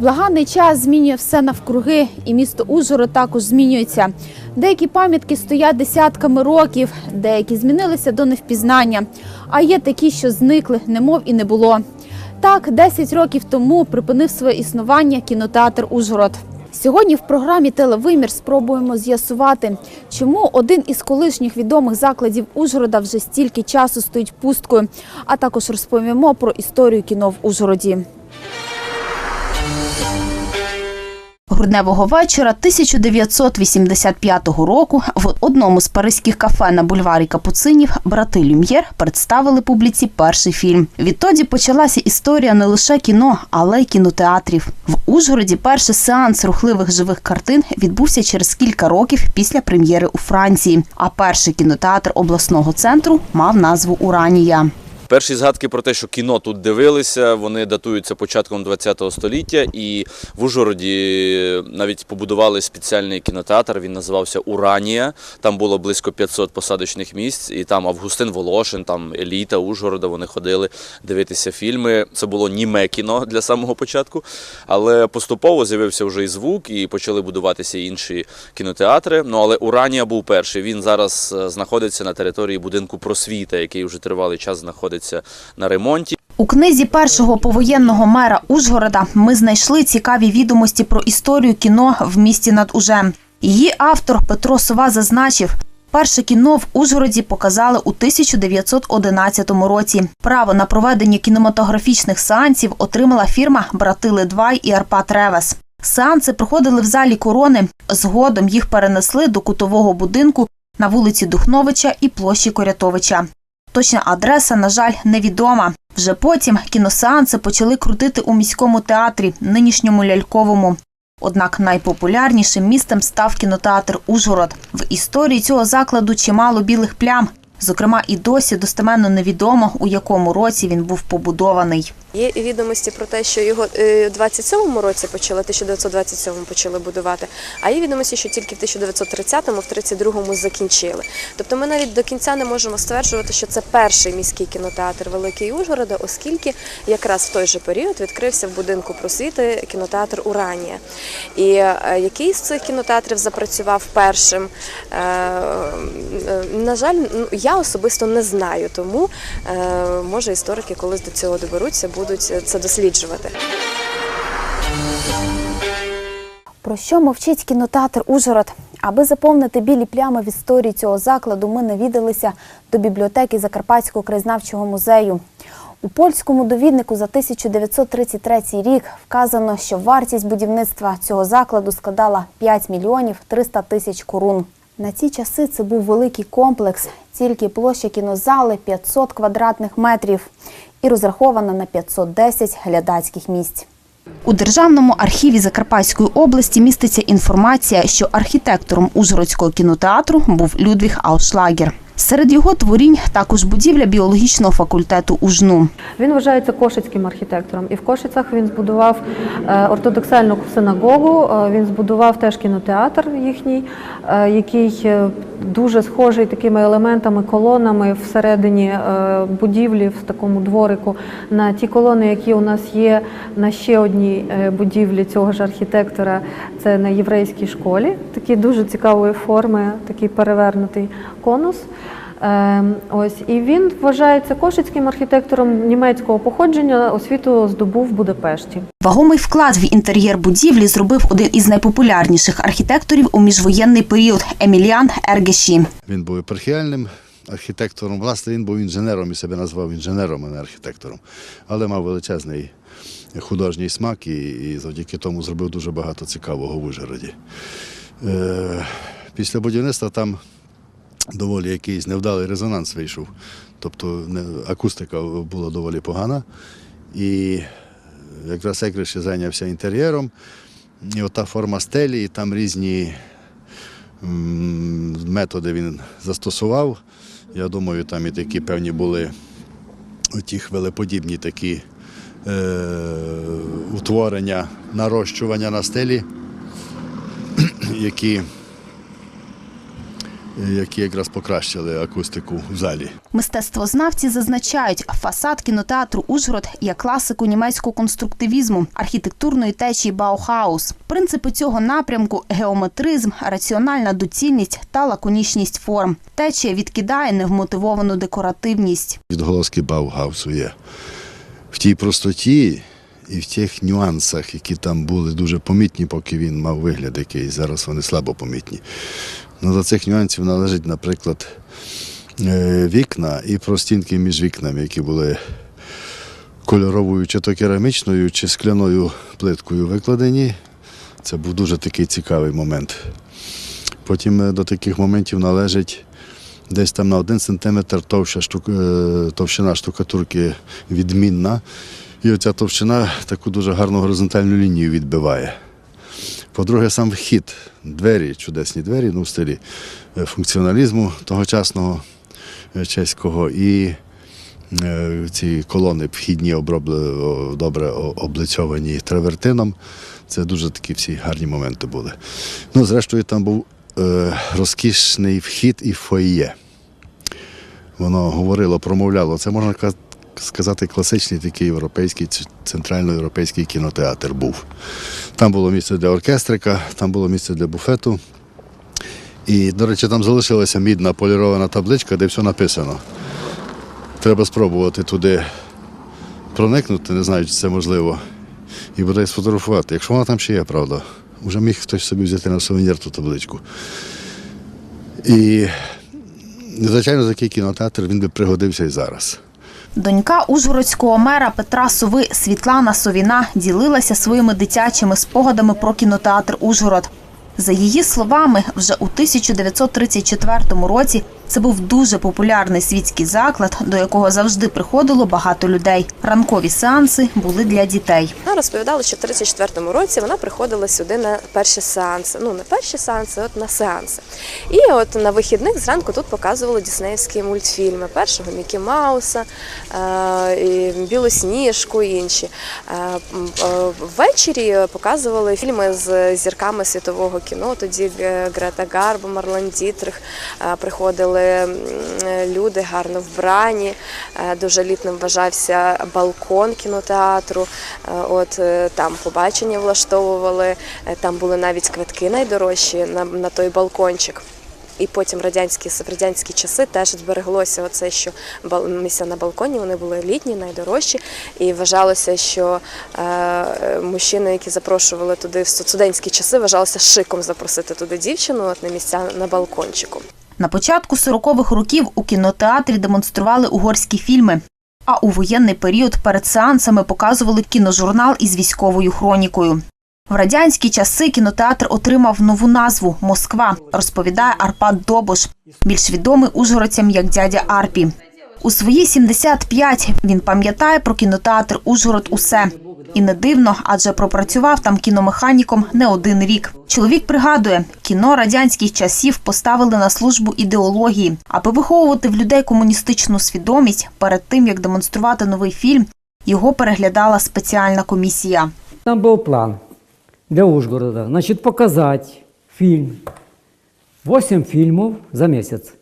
Невблаганний час змінює все навкруги, і місто Ужгород також змінюється. Деякі пам'ятки стоять десятками років, деякі змінилися до невпізнання, а є такі, що зникли, немов і не було. Так, 10 років тому припинив своє існування кінотеатр Ужгород. Сьогодні в програмі Телевимір спробуємо з'ясувати, чому один із колишніх відомих закладів Ужгорода вже стільки часу стоїть пусткою, а також розповімо про історію кіно в Ужгороді. Грудневого вечора 1985 року в одному з паризьких кафе на бульварі Капуцинів брати Люм'єр представили публіці перший фільм. Відтоді почалася історія не лише кіно, але й кінотеатрів. В Ужгороді перший сеанс рухливих живих картин відбувся через кілька років після прем'єри у Франції. А перший кінотеатр обласного центру мав назву Уранія. Перші згадки про те, що кіно тут дивилися, вони датуються початком ХХ століття, і в Ужгороді навіть побудували спеціальний кінотеатр. Він називався Уранія. Там було близько 500 посадочних місць, і там Августин Волошин, там еліта Ужгорода. Вони ходили дивитися фільми. Це було німе кіно для самого початку, але поступово з'явився вже і звук, і почали будуватися інші кінотеатри. Ну але Уранія був перший. Він зараз е, знаходиться на території будинку просвіта, який вже тривалий час знаходиться на ремонті. У книзі першого повоєнного мера Ужгорода ми знайшли цікаві відомості про історію кіно в місті над Ужем. Її автор Петро Сова зазначив. Перше кіно в Ужгороді показали у 1911 році. Право на проведення кінематографічних сеансів отримала фірма Брати Ледвай і Арпат Ревес. Сеанси проходили в залі корони. Згодом їх перенесли до кутового будинку на вулиці Духновича і площі Корятовича. Точна адреса, на жаль, невідома. Вже потім кіносеанси почали крутити у міському театрі, нинішньому ляльковому. Однак найпопулярнішим містом став кінотеатр Ужгород. В історії цього закладу чимало білих плям. Зокрема, і досі достеменно невідомо, у якому році він був побудований. Є відомості про те, що його е, в 27-му році почали, 1927-му почали будувати, а є відомості, що тільки в 1930-му, в 32-му закінчили. Тобто ми навіть до кінця не можемо стверджувати, що це перший міський кінотеатр Великий Ужгорода, оскільки якраз в той же період відкрився в будинку просвіти кінотеатр Уранія. І е, який з цих кінотеатрів запрацював першим, е, на жаль, ну, я особисто не знаю, тому може історики колись до цього доберуться, будуть це досліджувати. Про що мовчить кінотеатр Ужгород? Аби заповнити білі плями в історії цього закладу, ми навідалися до бібліотеки Закарпатського краєзнавчого музею. У польському довіднику за 1933 рік вказано, що вартість будівництва цього закладу складала 5 мільйонів 300 тисяч корун. На ці часи це був великий комплекс, тільки площа кінозали 500 квадратних метрів і розрахована на 510 глядацьких місць. У Державному архіві Закарпатської області міститься інформація, що архітектором Ужгородського кінотеатру був Людвіг Аушлагер. Серед його творінь також будівля біологічного факультету УЖНУ. Він вважається кошицьким архітектором, і в Кошицях він збудував е, ортодоксальну синагогу. е, Він збудував теж кінотеатр їхній, е, який дуже схожий такими елементами, колонами всередині будівлі, в такому дворику, на ті колони, які у нас є на ще одній будівлі цього ж архітектора. Це на єврейській школі. Такі дуже цікавої форми, такий перевернутий конус. Ем, Ось і він вважається кошицьким архітектором німецького походження. Освіту здобув в Будапешті. Вагомий вклад в інтер'єр будівлі зробив один із найпопулярніших архітекторів у міжвоєнний період Еміліан Ергеші. Він був епархіальним архітектором. Власне, він був інженером і себе назвав інженером, а не архітектором. Але мав величезний художній смак і, і завдяки тому зробив дуже багато цікавого в Ужгороді. Е, після будівництва там доволі якийсь невдалий резонанс вийшов. Тобто акустика була доволі погана. І якраз Екриш зайнявся інтер'єром. І ота форма стелі, і там різні методи він застосував. Я думаю, там і такі певні були оті хвилеподібні такі е, утворення, нарощування на стелі, які які якраз покращили акустику в залі. Мистецтвознавці зазначають, фасад кінотеатру Ужгород є класику німецького конструктивізму, архітектурної течії Баухаус. Принципи цього напрямку геометризм, раціональна доцільність та лаконічність форм. Течія відкидає невмотивовану декоративність. Відголоски Баугаусу є. В тій простоті і в тих нюансах, які там були дуже помітні, поки він мав вигляд який зараз вони слабо помітні. Ну, до цих нюансів належить, наприклад, е, вікна і простінки між вікнами, які були кольоровою чи то керамічною, чи скляною плиткою викладені. Це був дуже такий цікавий момент. Потім е, до таких моментів належить десь там на один сантиметр товща штук, е, товщина штукатурки відмінна. І оця товщина таку дуже гарну горизонтальну лінію відбиває. По-друге, сам вхід, двері, чудесні двері, ну, в стилі е, функціоналізму тогочасного е, чеського. І е, ці колони вхідні обробли, добре облицьовані травертином. Це дуже такі всі гарні моменти були. Ну, зрештою, там був розкішний вхід і фоє. Воно говорило, промовляло. Це можна ка- сказати класичний такий європейський, центральноєвропейський кінотеатр був. Там було місце для оркестрика, там було місце для буфету. І, до речі, там залишилася мідна полірована табличка, де все написано. Треба спробувати туди проникнути, не знаю, чи це можливо, і бодай сфотографувати. Якщо вона там ще є, правда. Вже міг хтось собі взяти на сувенір ту табличку. І, звичайно, такий кінотеатр він би пригодився і зараз. Донька ужгородського мера Петра Сови Світлана Совіна ділилася своїми дитячими спогадами про кінотеатр Ужгород. За її словами, вже у 1934 році це був дуже популярний світський заклад, до якого завжди приходило багато людей. Ранкові сеанси були для дітей. Вона розповідала, що в 34-му році вона приходила сюди на перші сеанси. Ну, не перші сеанси, от на сеанси. І от на вихідних зранку тут показували діснеївські мультфільми. Першого Мікі Мауса, е, Білосніжку і інші. Е, е, Ввечері показували фільми з зірками світового кіно. Тоді е, Грета Гарбо, Марлен Дітрих е, приходили люди гарно вбрані. Е, Дуже літним вважався балкон кінотеатру. Е, От е, там побачення влаштовували, е, там були навіть квитки найдорожчі на, на той балкончик. І потім радянські радянські часи теж збереглося оце, що місця на балконі вони були літні, найдорожчі, і вважалося, що е, мужчини, які запрошували туди в студентські часи, вважалося шиком запросити туди дівчину от на місця на балкончику. На початку 40-х років у кінотеатрі демонстрували угорські фільми. А у воєнний період перед сеансами показували кіножурнал із військовою хронікою. В радянські часи кінотеатр отримав нову назву Москва, розповідає Арпад Добош, більш відомий ужгородцям як дядя Арпі. У свої 75 він пам'ятає про кінотеатр Ужгород усе. І не дивно, адже пропрацював там кіномеханіком не один рік. Чоловік пригадує, кіно радянських часів поставили на службу ідеології, аби виховувати в людей комуністичну свідомість перед тим, як демонструвати новий фільм. Його переглядала спеціальна комісія. Там был план для Ужгорода. Значит, показать фильм. 8 фильмов за месяц.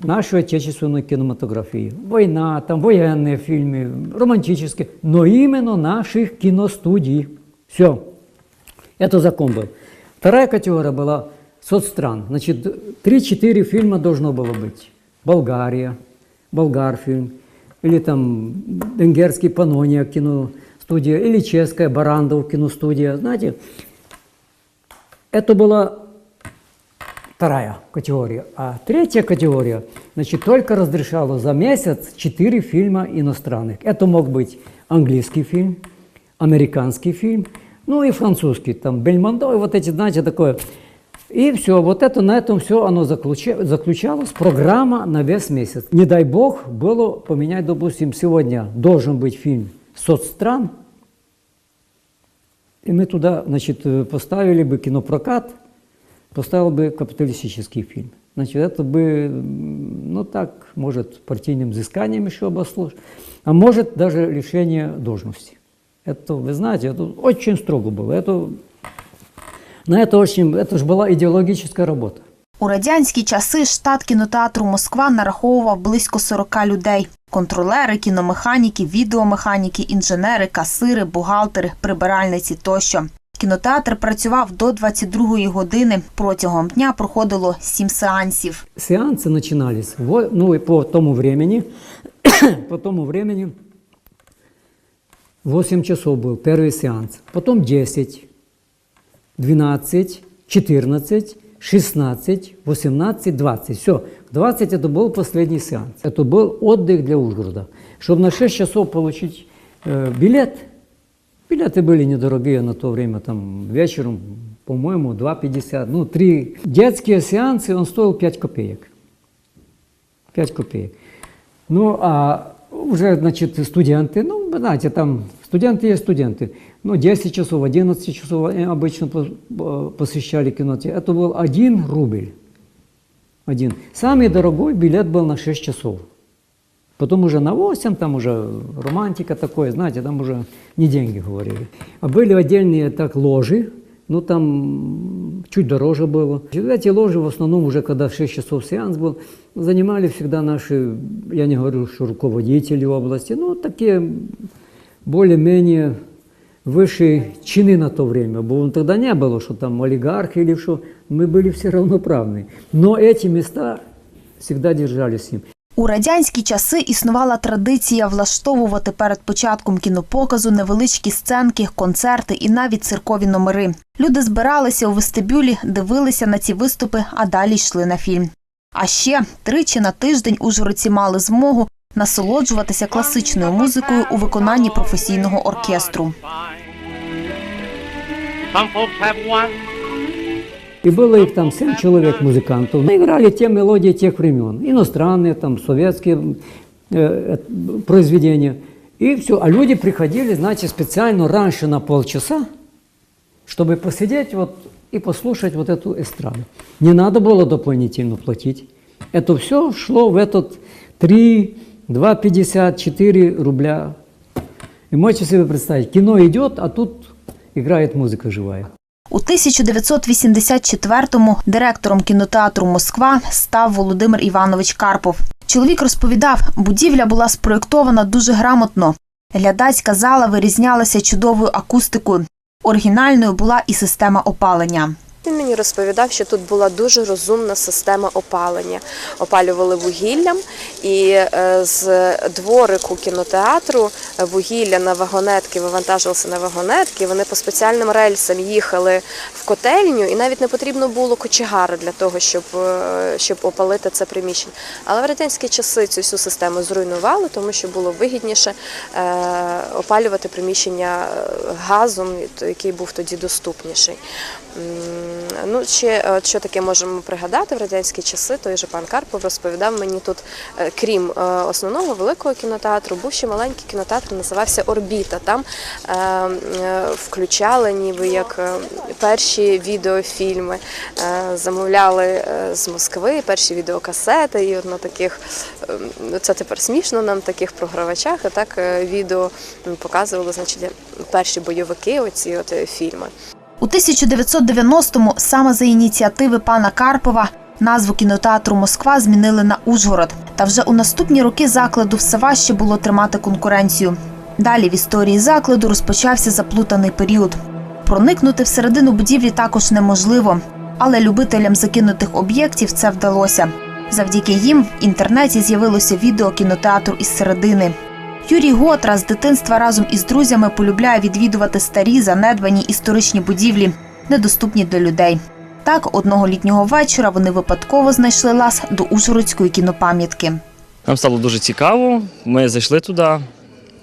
Нашу отечественную кинематографию. Война, там военные фильмы, романтические, но именно наших киностудий. Все. Это закон был. Вторая категория была соцстран. Значит, 3-4 фильма должно было быть. Болгария, Болгарфильм, или там венгерский Панония киностудия, или чешская Барандов киностудия. Знаете, это была вторая категория. А третья категория, значит, только разрешала за месяц 4 фильма иностранных. Это мог быть английский фильм, американский фильм, ну и французский, там Бельмондо, и вот эти, знаете, такое. И все, вот это на этом все оно заключа- заключалось, программа на весь месяц. Не дай бог было поменять, допустим, сегодня должен быть фильм «Соцстран», и мы туда, значит, э, поставили бы кинопрокат, поставил бы капиталистический фильм. Значит, это бы, ну так, может, партийным взысканием еще обослужить, а может даже лишение должности. Это, вы знаете, это очень строго было. Это, на это очень, это же была идеологическая работа. У радянські часи штат кінотеатру Москва нараховував близько 40 людей: контролери, кіномеханіки, відеомеханіки, інженери, касири, бухгалтери, прибиральниці тощо. Кінотеатр працював до 22-ї години. Протягом дня проходило сім сеансів. Сеансы начинались во- ну, и по тому времени, по тому времени 8 часов был первый сеанс, потом 10, 12, 14, 16, 18, 20. Все, 20 это был последний сеанс. Это был отдых для Ужгорода. Чтобы на 6 часов получить э, билет, билеты были недорогие на то время, там вечером, по-моему, 2,50, ну, 3. Детские сеансы, он стоил 5 копеек. 5 копеек. Ну, а уже, значит, студенты, ну, вы знаете, там студенты есть студенты. Ну, 10 часов, 11 часов они обычно по- по- посещали кинотеатр. Это был 1 рубль. Один. Самый дорогой билет был на 6 часов. Потом уже на 8, там уже романтика такое, знаете, там уже не деньги говорили. А были отдельные так ложи, ну там чуть дороже было. И Эти ложи в основном уже, когда в 6 часов сеанс был, занимали всегда наши, я не говорю, что руководители области, ну такие более-менее высшие чины на то время. Бо тогда не было, что там олигархи или что. Мы были все равноправны. Но эти места всегда держались им. У радянські часи існувала традиція влаштовувати перед початком кінопоказу невеличкі сценки, концерти і навіть циркові номери. Люди збиралися у вестибюлі, дивилися на ці виступи, а далі йшли на фільм. А ще тричі на тиждень ужгородці мали змогу насолоджуватися класичною музикою у виконанні професійного оркестру. Some folks have one, И было их там семь человек музыкантов. Мы играли те мелодии тех времен. Иностранные, там, советские э, э, произведения. И все. А люди приходили, значит, специально раньше на полчаса, чтобы посидеть вот и послушать вот эту эстраду. Не надо было дополнительно платить. Это все шло в этот 3, 2,50, 4 рубля. И можете себе представить, кино идет, а тут играет музыка живая. У 1984-му директором кінотеатру Москва став Володимир Іванович Карпов. Чоловік розповідав, будівля була спроєктована дуже грамотно. Глядацька зала вирізнялася чудовою акустикою. Оригінальною була і система опалення. Він мені розповідав, що тут була дуже розумна система опалення. Опалювали вугіллям, і е, з дворику кінотеатру е, вугілля на вагонетки вивантажувалося на вагонетки. Вони по спеціальним рельсам їхали в котельню, і навіть не потрібно було кочегара для того, щоб, е, щоб опалити це приміщення. Але в радянські часи цю всю систему зруйнували, тому що було вигідніше опалювати приміщення газом, який був тоді доступніший. Ну, ще що таке можемо пригадати в радянські часи, той же пан Карпов розповідав мені тут, е, крім е, основного великого кінотеатру, був ще маленький кінотеатр, називався Орбіта. Там е, включали ніби як перші відеофільми, замовляли з Москви перші відеокасети, і на таких, ну, це тепер смішно нам, таких програвачах, а так відео показували, значить, перші бойовики, оці от фільми. У 1990-му саме за ініціативи пана Карпова назву кінотеатру Москва змінили на Ужгород. Та вже у наступні роки закладу все важче було тримати конкуренцію. Далі в історії закладу розпочався заплутаний період. Проникнути всередину будівлі також неможливо, але любителям закинутих об'єктів це вдалося. Завдяки їм в інтернеті з'явилося відео кінотеатру із середини. Юрій Готра з дитинства разом із друзями полюбляє відвідувати старі занедбані історичні будівлі, недоступні для людей. Так, одного літнього вечора вони випадково знайшли лаз до Ужгородської кінопам'ятки. Нам стало дуже цікаво. Ми зайшли туди.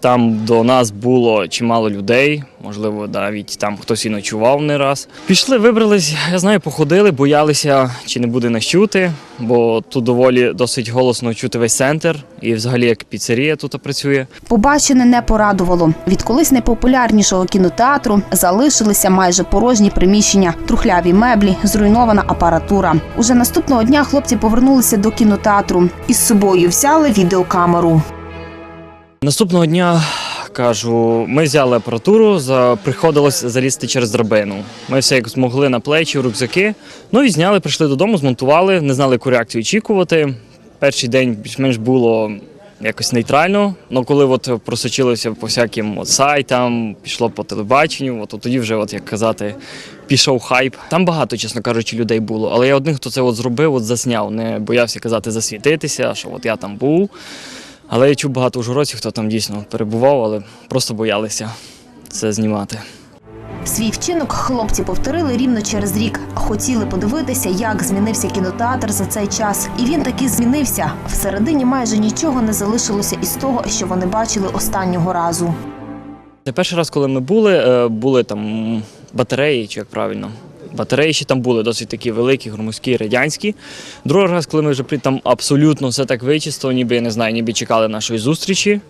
Там до нас було чимало людей, можливо, навіть там хтось і ночував не раз. Пішли, вибрались, я знаю, походили, боялися, чи не буде нас чути, бо тут доволі досить голосно чути весь центр, і взагалі як піцерія тут працює. Побачене не порадувало. Від колись найпопулярнішого кінотеатру залишилися майже порожні приміщення, трухляві меблі, зруйнована апаратура. Уже наступного дня хлопці повернулися до кінотеатру. Із собою взяли відеокамеру. Наступного дня кажу, ми взяли апаратуру, за, приходилось залізти через драбину. Ми все як змогли на плечі, рюкзаки. Ну і зняли, прийшли додому, змонтували, не знали, яку реакцію очікувати. Перший день більш-менш було якось нейтрально. але коли от просочилося по всяким от сайтам, пішло по телебаченню, от, от тоді вже, от, як казати, пішов хайп. Там багато, чесно кажучи, людей було. Але я один, хто це от зробив, от засняв, не боявся казати засвітитися, що от я там був. Але я чув багато ужгородців, хто там дійсно перебував, але просто боялися це знімати. Свій вчинок хлопці повторили рівно через рік. Хотіли подивитися, як змінився кінотеатр за цей час. І він таки змінився. Всередині майже нічого не залишилося із того, що вони бачили останнього разу. Це перший раз, коли ми були, е, були там батареї, чи як правильно. Батареї ще там були досить такі великі, громоздкі, радянські. Другий раз, коли ми вже при там абсолютно все так вичисто, ніби я не знаю, ніби чекали нашої зустрічі,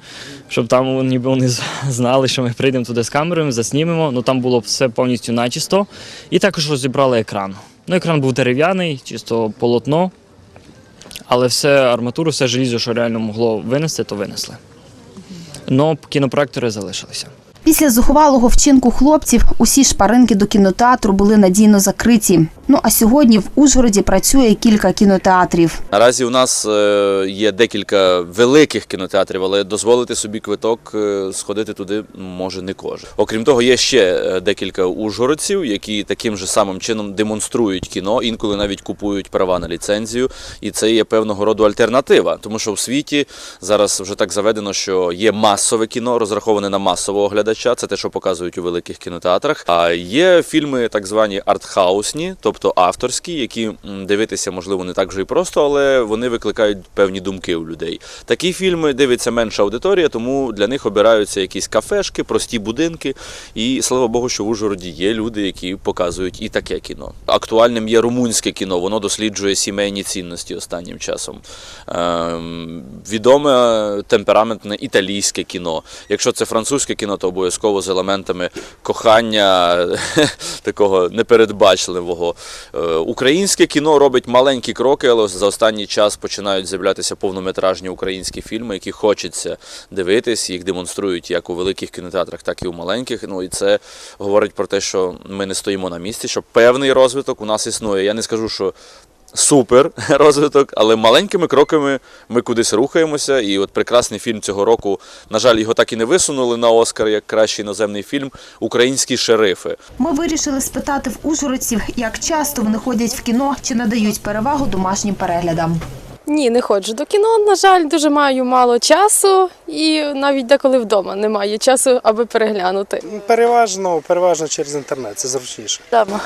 щоб там ніби вони знали, що ми прийдемо туди з камерою, заснімемо. Ну там було все повністю начисто. І також розібрали екран. Ну, екран був дерев'яний, чисто полотно. Але все арматуру, все желізо, що реально могло винести, то винесли. Но кінопроектори залишилися. Після зухвалого вчинку хлопців усі шпаринки до кінотеатру були надійно закриті. Ну а сьогодні в Ужгороді працює кілька кінотеатрів. Наразі у нас е, є декілька великих кінотеатрів, але дозволити собі квиток е, сходити туди може не кожен. Окрім того, є ще е, декілька ужгородців, які таким же самим чином демонструють кіно, інколи навіть купують права на ліцензію, і це є певного роду альтернатива. Тому що в світі зараз вже так заведено, що є масове кіно, розраховане на масового глядача. Це те, що показують у великих кінотеатрах. А є фільми, так звані артхаусні, тобто авторські, які дивитися можливо не так вже і просто, але вони викликають певні думки у людей. Такі фільми дивиться менша аудиторія, тому для них обираються якісь кафешки, прості будинки. І слава Богу, що в Ужгороді є люди, які показують і таке кіно. Актуальним є румунське кіно, воно досліджує сімейні цінності останнім часом. Ем, відоме темпераментне італійське кіно. Якщо це французьке кіно, то обов'язково з елементами кохання такого непередбачливого. Е, Українське кіно робить маленькі кроки, але за останній час починають з'являтися повнометражні українські фільми, які хочеться дивитись. Їх демонструють як у великих кінотеатрах, так і у маленьких. Ну і це говорить про те, що ми не стоїмо на місці, що певний розвиток у нас існує. Я не скажу, що супер розвиток, але маленькими кроками ми кудись рухаємося. І от прекрасний фільм цього року, на жаль, його так і не висунули на Оскар як кращий іноземний фільм Українські шерифи. Ми вирішили спитати в ужгородців, як часто вони ходять в кіно чи надають перевагу домашнім переглядам. Ні, не ходжу до кіно. На жаль, дуже маю мало часу, і навіть деколи вдома немає часу, аби переглянути. Переважно, переважно через інтернет, це зручніше. Вдома.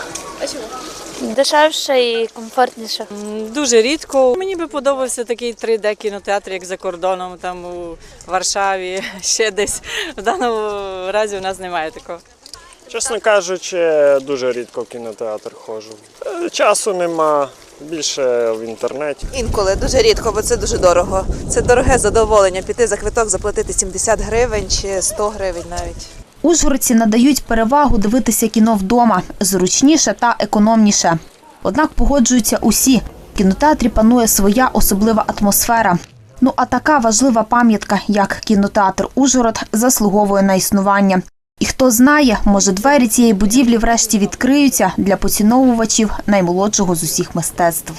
Дешевше і комфортніше. Дуже рідко. Мені би подобався такий 3D кінотеатр, як за кордоном, там у Варшаві, ще десь. В даному разі у нас немає такого. Чесно кажучи, дуже рідко в кінотеатр ходжу. Е, Часу нема, більше в інтернеті. Інколи дуже рідко, бо це дуже дорого. Це дороге задоволення піти за квиток, заплатити 70 гривень чи 100 гривень навіть. Ужгородці надають перевагу дивитися кіно вдома зручніше та економніше. Однак погоджуються усі. В кінотеатрі панує своя особлива атмосфера. Ну а така важлива пам'ятка, як кінотеатр Ужгород, заслуговує на існування. І хто знає, може двері цієї будівлі врешті відкриються для поціновувачів наймолодшого з усіх мистецтв.